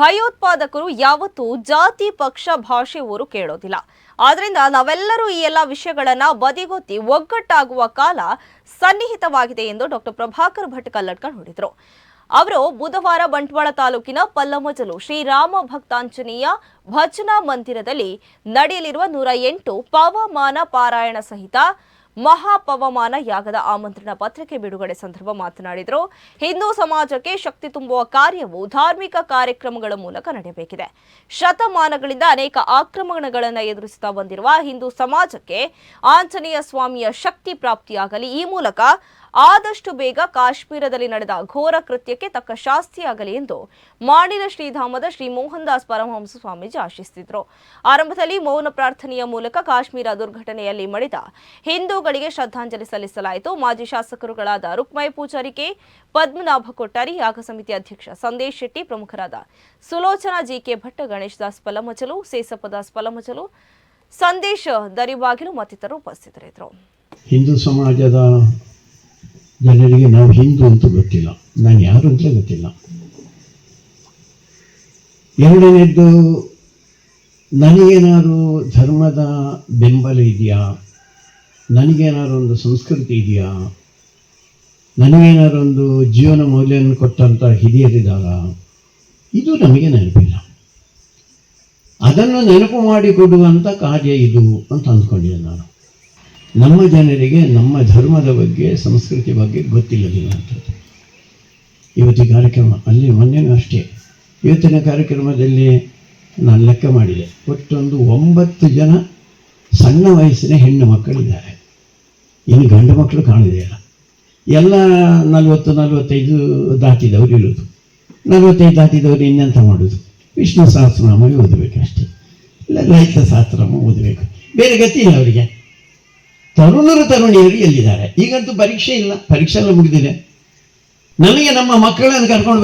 ಭಯೋತ್ಪಾದಕರು ಯಾವತ್ತೂ ಜಾತಿ, ಪಕ್ಷ, ಭಾಷೆ ಊರು ಕೇಳೋದಿಲ್ಲ. ಆದ್ರಿಂದ ನಾವೆಲ್ಲರೂ ಈ ಎಲ್ಲ ವಿಷಯಗಳನ್ನ ಬದಿಗೊತ್ತಿ ಒಗ್ಗಟ್ಟಾಗುವ ಕಾಲ ಸನ್ನಿಹಿತವಾಗಿದೆ ಎಂದು ಡಾಕ್ಟರ್ ಪ್ರಭಾಕರ್ ಭಟ್ ಕಲ್ಲಡ್ಕ ನೋಡಿದ್ರು. ಅವರು ಬುಧವಾರ ಬಂಟ್ವಾಳ ತಾಲೂಕಿನ ಪಲ್ಲಮಜಲು ಶ್ರೀರಾಮ ಭಕ್ತಾಂಜನೇಯ ಭಜನಾ ಮಂದಿರದಲ್ಲಿ ನಡೆಯಲಿರುವ ನೂರ ಎಂಟು ಪವಮಾನ ಪಾರಾಯಣ ಸಹಿತ ಮಹಾಪವಮಾನ ಯಾಗದ ಆಮಂತ್ರಣ ಪತ್ರಿಕೆ ಬಿಡುಗಡೆ ಸಂದರ್ಭ ಮಾತನಾಡಿದರು. ಹಿಂದೂ ಸಮಾಜಕ್ಕೆ ಶಕ್ತಿ ತುಂಬುವ ಕಾರ್ಯವು ಧಾರ್ಮಿಕ ಕಾರ್ಯಕ್ರಮಗಳ ಮೂಲಕ ನಡೆಯಬೇಕಿದೆ. ಶತಮಾನಗಳಿಂದ ಅನೇಕ ಆಕ್ರಮಣಗಳನ್ನು ಎದುರಿಸುತ್ತಾ ಬಂದಿರುವ ಹಿಂದೂ ಸಮಾಜಕ್ಕೆ ಆಂಜನೇಯ ಸ್ವಾಮಿಯ ಶಕ್ತಿ ಪ್ರಾಪ್ತಿಯಾಗಲಿ ಈ ಮೂಲಕ ಆದಷ್ಟು ಬೇಗ ಕಾಶ್ಮೀರದಲ್ಲಿ ನಡೆದ ಘೋರ ಕೃತ್ಯಕ್ಕೆ ತಕ್ಕ ಶಾಸ್ತಿಯಾಗಲಿ ಎಂದು ಮಾಡಿದ ಶ್ರೀಧಾಮದ ಶ್ರೀ ಮೋಹನ್ ದಾಸ್ ಪರಮಹಂಸ ಸ್ವಾಮೀಜಿ ಆಶಿಸಿದರು ಆರಂಭದಲ್ಲಿ ಮೌನ ಪ್ರಾರ್ಥನೆಯ ಮೂಲಕ ಕಾಶ್ಮೀರ ದುರ್ಘಟನೆಯಲ್ಲಿ ಮಡಿದ ಹಿಂದೂಗಳಿಗೆ ಶ್ರದ್ಧಾಂಜಲಿ ಸಲ್ಲಿಸಲಾಯಿತು. ಮಾಜಿ ಶಾಸಕರುಗಳಾದ ರುಕ್ಮೈ ಪೂಜಾರಿಕೆ ಪದ್ಮನಾಭ ಕೊಟ್ಟಾರಿ, ಯಾಗ ಸಮಿತಿ ಅಧ್ಯಕ್ಷ ಸಂದೇಶ್ ಶೆಟ್ಟಿ, ಪ್ರಮುಖರಾದ ಸುಲೋಚನಾ ಜಿಕೆ ಭಟ್ಟ ಗಣೇಶ್ ದಾಸ್ ಪಲಮಚಲು ಸೇಸಪ್ಪ ದಾಸ್ ಪಲಮಚಲು ಸಂದೇಶ್ ದರಿಬಾಗಿಲು ಮತ್ತಿತರರು ಉಪಸ್ಥಿತರಿದ್ದರು. ಹಿಂದೂ ಸಮಾಜದ ಜನರಿಗೆ ನಾವು ಹಿಂದೂ ಅಂತೂ ಗೊತ್ತಿಲ್ಲ. ನಾನು ಯಾರು ಅಂತ ಗೊತ್ತಿಲ್ಲ. ಎರಡನೇದ್ದು, ನನಗೇನಾದ್ರು ಧರ್ಮದ ಬೆಂಬಲ ಇದೆಯಾ? ನನಗೇನಾದ್ರು ಒಂದು ಸಂಸ್ಕೃತಿ ಇದೆಯಾ? ನನಗೇನಾದ್ರು ಒಂದು ಜೀವನ ಮೌಲ್ಯವನ್ನು ಕೊಟ್ಟಂಥ ಹಿರಿಯರಿದ್ದಾರ? ಇದು ನಮಗೆ ನೆನಪಿಲ್ಲ. ಅದನ್ನು ನೆನಪು ಮಾಡಿಕೊಡುವಂಥ ಕಾರ್ಯ ಇದು ಅಂತ ಅಂದ್ಕೊಂಡಿದ್ದೆ ನಾನು. ನಮ್ಮ ಜನರಿಗೆ ನಮ್ಮ ಧರ್ಮದ ಬಗ್ಗೆ, ಸಂಸ್ಕೃತಿ ಬಗ್ಗೆ ಗೊತ್ತಿಲ್ಲದಿರುವಂಥದ್ದು ಅಂತ ಇವತ್ತಿನ ಕಾರ್ಯಕ್ರಮ, ಅಲ್ಲಿ ಮೊನ್ನೆನೂ ಅಷ್ಟೇ. ಇವತ್ತಿನ ಕಾರ್ಯಕ್ರಮದಲ್ಲಿ ನಾನು ಲೆಕ್ಕ ಮಾಡಿದೆ. ಒಟ್ಟೊಂದು ಒಂಬತ್ತು ಜನ ಸಣ್ಣ ವಯಸ್ಸಿನ ಹೆಣ್ಣು ಮಕ್ಕಳಿದ್ದಾರೆ. ಇನ್ನು ಗಂಡು ಮಕ್ಕಳು ಕಾಣಿದೆಯಲ್ಲ ಎಲ್ಲ ನಲವತ್ತು, ನಲವತ್ತೈದು ದಾಟಿದವರು ಇರೋದು ನಲವತ್ತೈದು ದಾಟಿದವರು ಇನ್ನೆಂಥ ಮಾಡೋದು ವಿಷ್ಣು ಸಹಸ್ರನಾಮ ಓದಬೇಕಷ್ಟೇ. ಇಲ್ಲ, ಲಲಿತ ಸಹಸ್ರನಾಮ ಓದಬೇಕು. ಬೇರೆ ಗತಿ ಇಲ್ಲ ಅವರಿಗೆ. ತರುಣರು ತರುಣಿಯರು ಎಲ್ಲಿದ್ದಾರೆ? ಈಗಂತೂ ಪರೀಕ್ಷೆ ಇಲ್ಲ. ಪರೀಕ್ಷೆ ಎಲ್ಲ ಮುಗಿದಿದೆ. ನನಗೆ ನಮ್ಮ ಮಕ್ಕಳನ್ನು ಕರ್ಕೊಂಡು